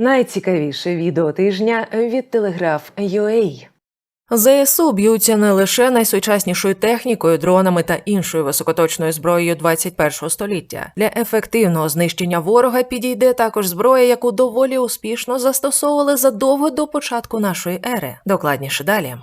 Найцікавіше відео тижня від Телеграф UA. ЗСУ б'ються не лише найсучаснішою технікою, дронами та іншою високоточною зброєю 21 століття. Для ефективного знищення ворога підійде також зброя, яку доволі успішно застосовували задовго до початку нашої ери. Докладніше далі.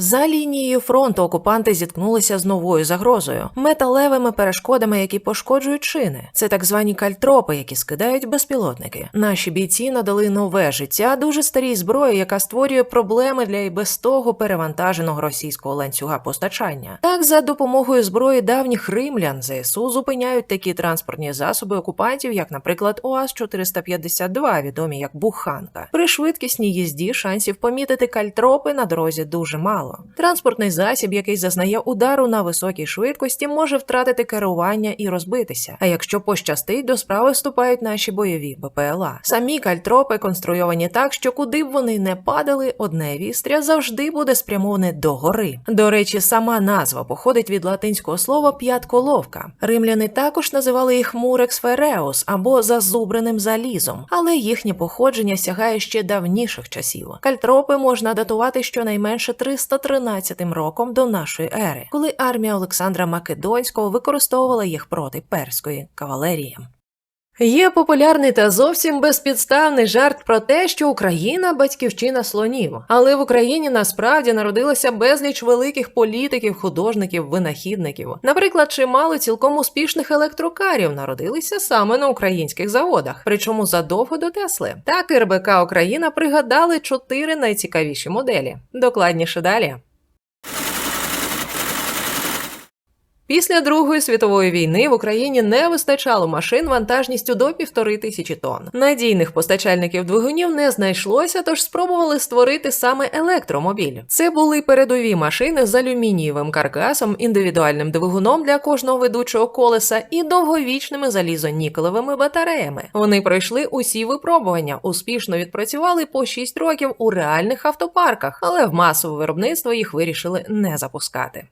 За лінією фронту окупанти зіткнулися з новою загрозою металевими перешкодами, які пошкоджують шини. Це так звані кальтропи, які скидають безпілотники. Наші бійці надали нове життя дуже старій зброї, яка створює проблеми для і без того перевантаженого російського ланцюга постачання. Так, за допомогою зброї давніх римлян ЗСУ зупиняють такі транспортні засоби окупантів, як, наприклад, УАЗ 452 відомі як буханка. При швидкісній їзді шансів помітити кальтропи на дорозі дуже мало. Транспортний засіб, який зазнає удару на високій швидкості, може втратити керування і розбитися. А якщо пощастить, до справи вступають наші бойові БПЛА. Самі кальтропи конструйовані так, що куди б вони не падали, одне вістря завжди буде спрямоване догори. До речі, сама назва походить від латинського слова п'ятколовка. Римляни також називали їх мурекс фереус або зазубреним залізом, але їхнє походження сягає ще давніших часів. Кальтропи можна датувати щонайменше 313 роком до нашої ери, коли армія Олександра Македонського використовувала їх проти перської кавалерії. Є популярний та зовсім безпідставний жарт про те, що Україна батьківщина слонів. Але в Україні насправді народилося безліч великих політиків, художників, винахідників. Наприклад, чимало цілком успішних електрокарів народилися саме на українських заводах, причому задовго до Тесли. Так РБК Україна пригадали чотири найцікавіші моделі. Докладніше далі. Після Другої світової війни в Україні не вистачало машин вантажністю до півтори тисячі тонн. Надійних постачальників двигунів не знайшлося, тож спробували створити саме електромобіль. Це були передові машини з алюмінієвим каркасом, індивідуальним двигуном для кожного ведучого колеса і довговічними залізонікелевими батареями. Вони пройшли усі випробування, успішно відпрацювали по 6 років у реальних автопарках, але в масове виробництво їх вирішили не запускати.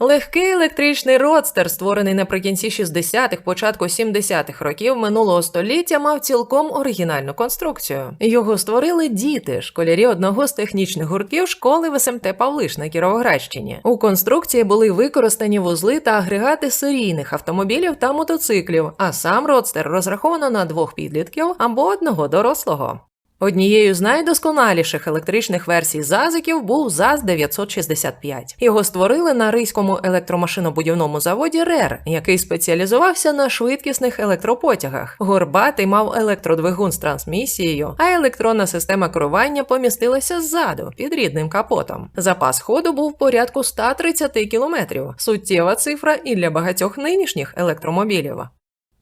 Легкий електричний родстер, створений наприкінці 60-х, початку 70-х років минулого століття, мав цілком оригінальну конструкцію. Його створили діти, школярі одного з технічних гуртків школи СМТ Павлиш на Кіровоградщині. У конструкції були використані вузли та агрегати серійних автомобілів та мотоциклів, а сам родстер розраховано на двох підлітків або одного дорослого. Однією з найдосконаліших електричних версій зазиків був ЗАЗ 965. Його створили на ризькому електромашинобудівному заводі РЕР, який спеціалізувався на швидкісних електропотягах. Горбатий мав електродвигун з трансмісією, а електронна система керування помістилася ззаду під рідним капотом. Запас ходу був порядку 130 кілометрів. Суттєва цифра і для багатьох нинішніх електромобілів.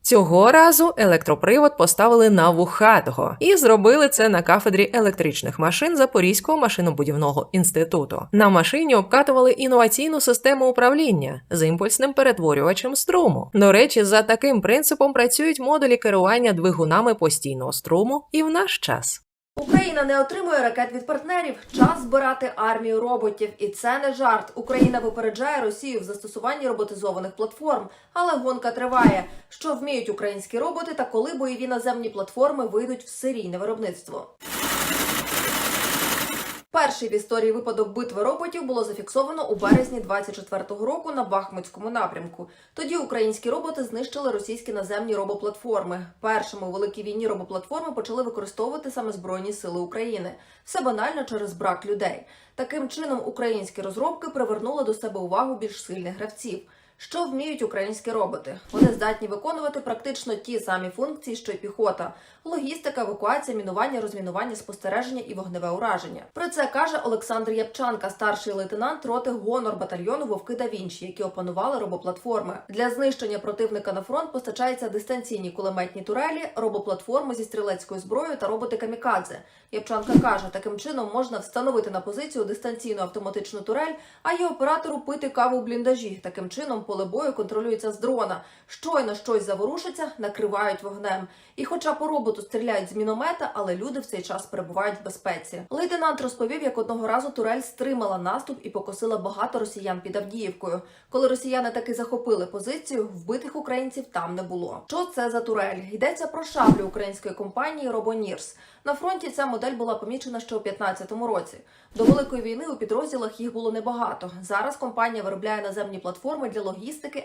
Цього разу електропривод поставили на вухатого і зробили це на кафедрі електричних машин Запорізького машинобудівного інституту. На машині обкатували інноваційну систему управління з імпульсним перетворювачем струму. До речі, за таким принципом працюють модулі керування двигунами постійного струму і в наш час. Україна не отримує ракет від партнерів. Час збирати армію роботів, і це не жарт. Україна випереджає Росію в застосуванні роботизованих платформ, але гонка триває. Що вміють українські роботи та коли бойові наземні платформи вийдуть в серійне виробництво? Перший в історії випадок битви роботів було зафіксовано у березні 24-го року на Бахмутському напрямку. Тоді українські роботи знищили російські наземні робоплатформи. Першими у великій війні робоплатформи почали використовувати саме Збройні Сили України. Все банально через брак людей. Таким чином, українські розробки привернули до себе увагу більш сильних гравців. Що вміють українські роботи? Вони здатні виконувати практично ті самі функції, що й піхота: логістика, евакуація, мінування, розмінування, спостереження і вогневе ураження. Про це каже Олександр Япчанка, старший лейтенант роти гонор батальйону Вовки да Вінчі, які опанували робоплатформи. Для знищення противника на фронт постачаються дистанційні кулеметні турелі, робоплатформи зі стрілецькою зброєю та роботи камікадзе. Япчанка каже, таким чином можна встановити на позицію дистанційну автоматичну турель, а її оператору пити каву в бліндажі. Таким чином поле бою контролюється з дрона. Щойно щось заворушиться, накривають вогнем. І, хоча по роботу стріляють з міномета, але люди в цей час перебувають в безпеці. Лейтенант розповів, як одного разу турель стримала наступ і покосила багато росіян під Авдіївкою. Коли росіяни таки захопили позицію, вбитих українців там не було. Що це за турель? Йдеться про шаблю української компанії Робонірс. На фронті ця модель була помічена ще у 15-му році. До великої війни у підрозділах їх було небагато. Зараз компанія виробляє наземні платформи для логістики,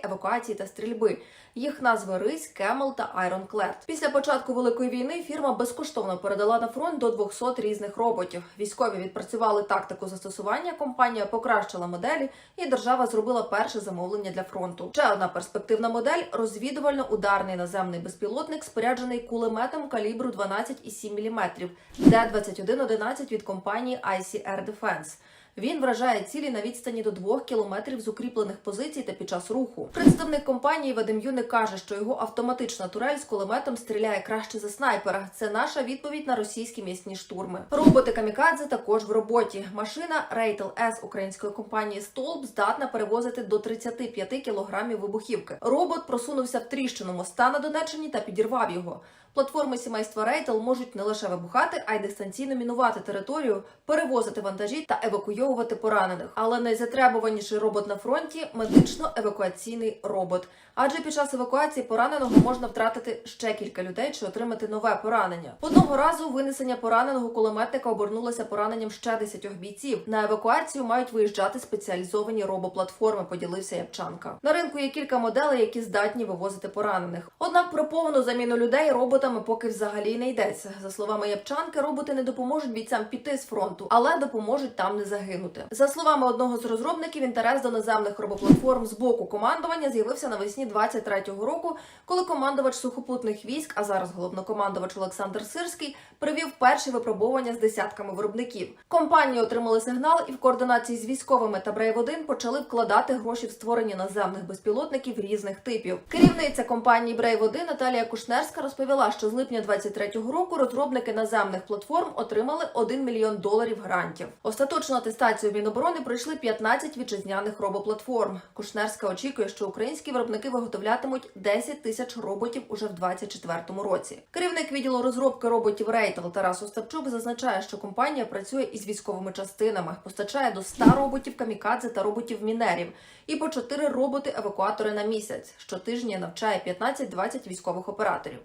евакуації та стрільби. Їх назви Рись, Кемел та Айронклет. Після початку великої війни фірма безкоштовно передала на фронт до 200 різних роботів. Військові відпрацювали тактику застосування. Компанія покращила моделі, і держава зробила перше замовлення для фронту. Ще одна перспективна модель розвідувально-ударний наземний безпілотник, споряджений кулеметом калібру 12,7 мм, Д-2111 від компанії ICR Defense. Він вражає цілі на відстані до 2 кілометрів з укріплених позицій та під час руху. Представник компанії Вадим Юник каже, що його автоматична турель з кулеметом стріляє краще за снайпера. Це наша відповідь на російські м'ясні штурми. Роботи камікадзе також в роботі. Машина Рейтел С української компанії Столб здатна перевозити до 35 кілограмів вибухівки. Робот просунувся в тріщину моста на Донеччині та підірвав його. Платформи сімейства Рейтел можуть не лише вибухати, а й дистанційно мінувати територію, перевозити вантажі та евакуйовувати поранених. Але найзатребуваніший робот на фронті медично-евакуаційний робот. Адже під час евакуації пораненого можна втратити ще кілька людей чи отримати нове поранення. Одного разу винесення пораненого кулеметника обернулося пораненням ще десятьох бійців. На евакуацію мають виїжджати спеціалізовані робоплатформи. Поділився Ябчанка. На ринку є кілька моделей, які здатні вивозити поранених. Однак про повну заміну людей роботами поки взагалі не йдеться. За словами Ябчанки, роботи не допоможуть бійцям піти з фронту, але допоможуть там не загинути. За словами одного з розробників, інтерес до наземних робоплатформ з боку командування з'явився навесні 23-го року, коли командувач сухопутних військ, а зараз головнокомандувач Олександр Сирський, привів перші випробування з десятками виробників. Компанії отримали сигнал і в координації з військовими та Брейв 1 почали вкладати гроші в створення наземних безпілотників різних типів. Керівниця компанії Брейв 1 Наталія Кушнерська розповіла, що з липня 23-го року розробники наземних платформ отримали 1 мільйон доларів грантів. Остаточну атестацію Міноборони пройшли 15 вітчизняних робоплатформ. Кушнерська очікує, що українські виробники виготовлятимуть 10 тисяч роботів уже в 24-му році. Керівник відділу розробки роботів Рейтел Тарас Остапчук зазначає, що компанія працює із військовими частинами, постачає до 100 роботів камікадзе та роботів мінерів і по 4 роботи-евакуатори на місяць. Щотижня навчає 15-20 військових операторів.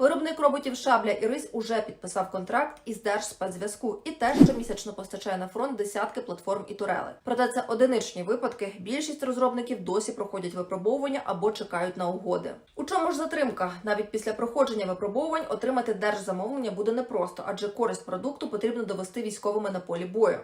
Виробник роботів Шабля і Рись уже підписав контракт із Держспецзв'язку і теж щомісячно постачає на фронт десятки платформ і турели. Проте це одиничні випадки. Більшість розробників досі проходять випробовування або чекають на угоди. У чому ж затримка? Навіть після проходження випробовувань отримати держзамовлення буде непросто, адже користь продукту потрібно довести військовими на полі бою.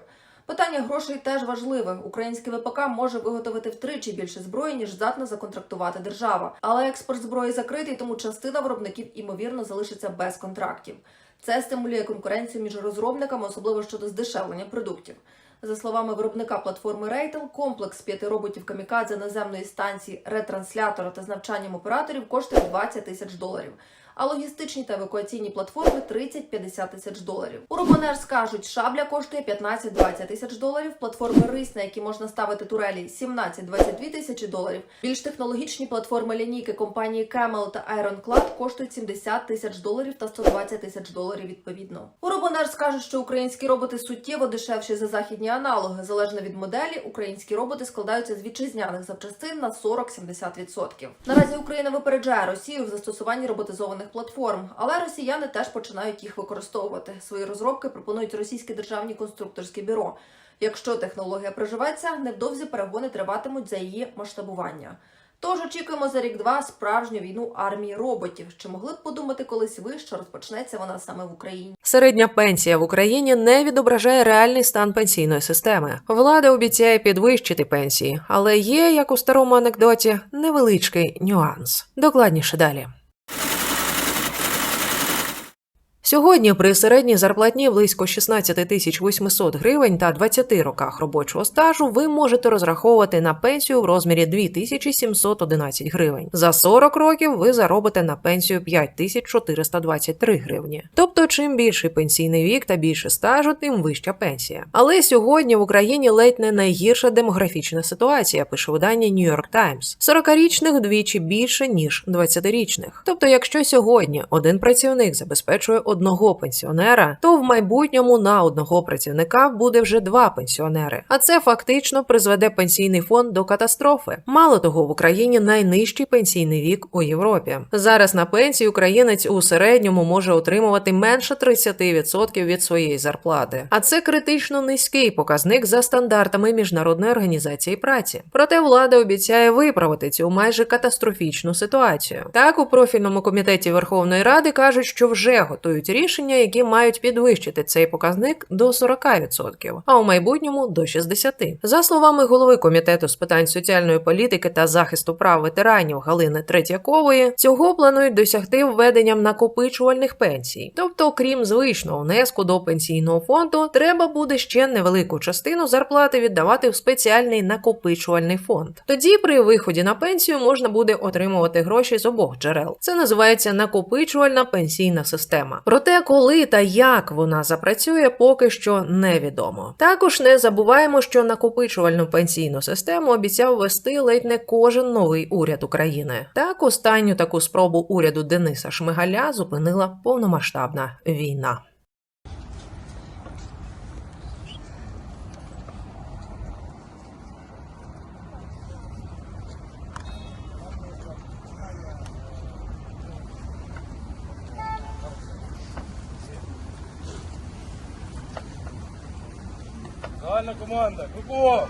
Питання грошей теж важливе. Український ВПК може виготовити втричі більше зброї, ніж здатна законтрактувати держава. Але експорт зброї закритий, тому частина виробників імовірно залишиться без контрактів. Це стимулює конкуренцію між розробниками, особливо щодо здешевлення продуктів. За словами виробника платформи Рейтел, комплекс п'яти роботів камікадзе наземної станції, ретранслятора та з навчанням операторів коштує 20 тисяч доларів. А логістичні та евакуаційні платформи 30-50 тисяч доларів. У Робонер скажуть, шабля коштує 15-20 тисяч доларів. Платформи рис, на які можна ставити турелі, 17-22 тисячі доларів. Більш технологічні платформи лінійки компанії Camel та Ironclad коштують 70 тисяч доларів та 120 тисяч доларів відповідно. У Робонер скажуть, що українські роботи суттєво дешевші за західні аналоги. Залежно від моделі, українські роботи складаються з вітчизняних запчастин на 40-70%. Наразі Україна випереджає Росію в застосуванні роботизованих платформ, але росіяни теж починають їх використовувати. Свої розробки пропонують російські державні конструкторські бюро. Якщо технологія приживеться, невдовзі перегони триватимуть за її масштабування. Тож очікуємо за рік-два справжню війну армії роботів. Чи могли б подумати колись ви, що розпочнеться вона саме в Україні? Середня пенсія в Україні не відображає реальний стан пенсійної системи. Влада обіцяє підвищити пенсії, але є, як у старому анекдоті, невеличкий нюанс. Докладніше далі. Сьогодні при середній зарплатні близько 16 тисяч 800 гривень та 20 роках робочого стажу ви можете розраховувати на пенсію в розмірі 2711 гривень. За 40 років ви заробите на пенсію 5423 гривні. Тобто, чим більший пенсійний вік та більше стажу, тим вища пенсія. Але сьогодні в Україні ледь не найгірша демографічна ситуація, пише видання New York Times. 40-річних вдвічі більше ніж 20-річних. Тобто, якщо сьогодні один працівник забезпечує одного пенсіонера, то в майбутньому на одного працівника буде вже два пенсіонери. А це фактично призведе пенсійний фонд до катастрофи. Мало того, в Україні найнижчий пенсійний вік у Європі. Зараз на пенсії українець у середньому може отримувати менше 30% від своєї зарплати. А це критично низький показник за стандартами міжнародної організації праці. Проте влада обіцяє виправити цю майже катастрофічну ситуацію. Так, у профільному комітеті Верховної Ради кажуть, що вже готують рішення, які мають підвищити цей показник до 40%, а у майбутньому до 60%. За словами голови комітету з питань соціальної політики та захисту прав ветеранів Галини Третьякової, цього планують досягти введенням накопичувальних пенсій. Тобто, крім звичного внеску до пенсійного фонду, треба буде ще невелику частину зарплати віддавати в спеціальний накопичувальний фонд. Тоді, при виході на пенсію, можна буде отримувати гроші з обох джерел. Це називається накопичувальна пенсійна система. Проте, коли та як вона запрацює, поки що невідомо. Також не забуваємо, що накопичувальну пенсійну систему обіцяв вести ледь не кожен новий уряд України. Так, останню таку спробу уряду Дениса Шмигаля зупинила повномасштабна війна. Команда. Кругом.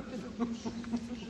よし。